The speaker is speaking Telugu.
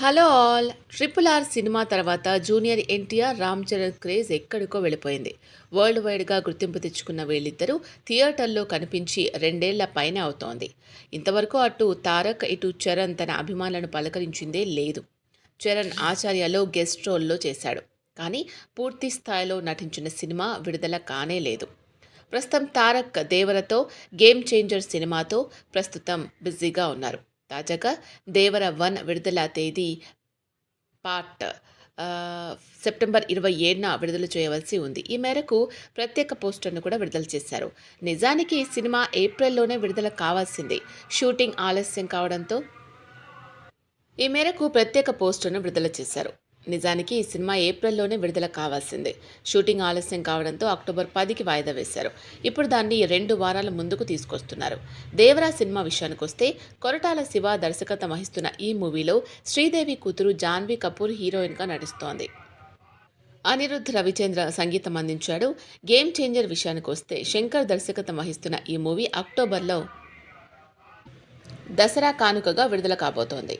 Hello all. Triple R cinema తర్వాత junior NTR Ram Charan craze ఎక్కడికో వెళ్ళిపోయింది. వరల్డ్ వైడ్గా గుర్తింపు తెచ్చుకున్న వీళ్ళిద్దరూ థియేటర్లో కనిపించి రెండేళ్ళ పైన అవుతోంది. ఇంతవరకు అటు తారక్ ఇటు చరణ్ తన అభిమానులను పలకరించిందే లేదు. చరణ్ ఆచార్యలో గెస్ట్ రోల్లో చేశాడు. కానీ పూర్తి స్థాయిలో నటించిన సినిమా విడుదల కానే లేదు. ప్రస్తుతం తారక్ దేవరతో గేమ్ చేంజర్ సినిమాతో ప్రస్తుతం బిజీగా ఉన్నారు. తాజాగా దేవర వన్ విడుదల తేదీ పార్ట్ సెప్టెంబర్ ఇరవై ఏడున విడుదల చేయవలసి ఉంది. ఈ మేరకు ప్రత్యేక పోస్టర్ను కూడా విడుదల చేశారు. నిజానికి ఈ సినిమా ఏప్రిల్లోనే విడుదల కావాల్సింది. షూటింగ్ ఆలస్యం కావడంతో ఈ మేరకు ప్రత్యేక పోస్టర్ను విడుదల చేశారు. నిజానికి ఈ సినిమా ఏప్రిల్లోనే విడుదల కావాల్సిందే. షూటింగ్ ఆలస్యం కావడంతో అక్టోబర్ పదికి వాయిదా వేశారు. ఇప్పుడు దాన్ని రెండు వారాల ముందుకు తీసుకొస్తున్నారు. దేవరా సినిమా విషయానికి వస్తే కొరటాల శివ దర్శకత్వం వహిస్తున్న ఈ మూవీలో శ్రీదేవి కూతురు జాన్వీ కపూర్ హీరోయిన్గా నటిస్తోంది. అనిరుద్ధ్ రవిచంద్ర సంగీతం అందించాడు. గేమ్ చేంజర్ విషయానికి వస్తే శంకర్ దర్శకత్వం వహిస్తున్న ఈ మూవీ అక్టోబర్లో దసరా కానుకగా విడుదల కాబోతోంది.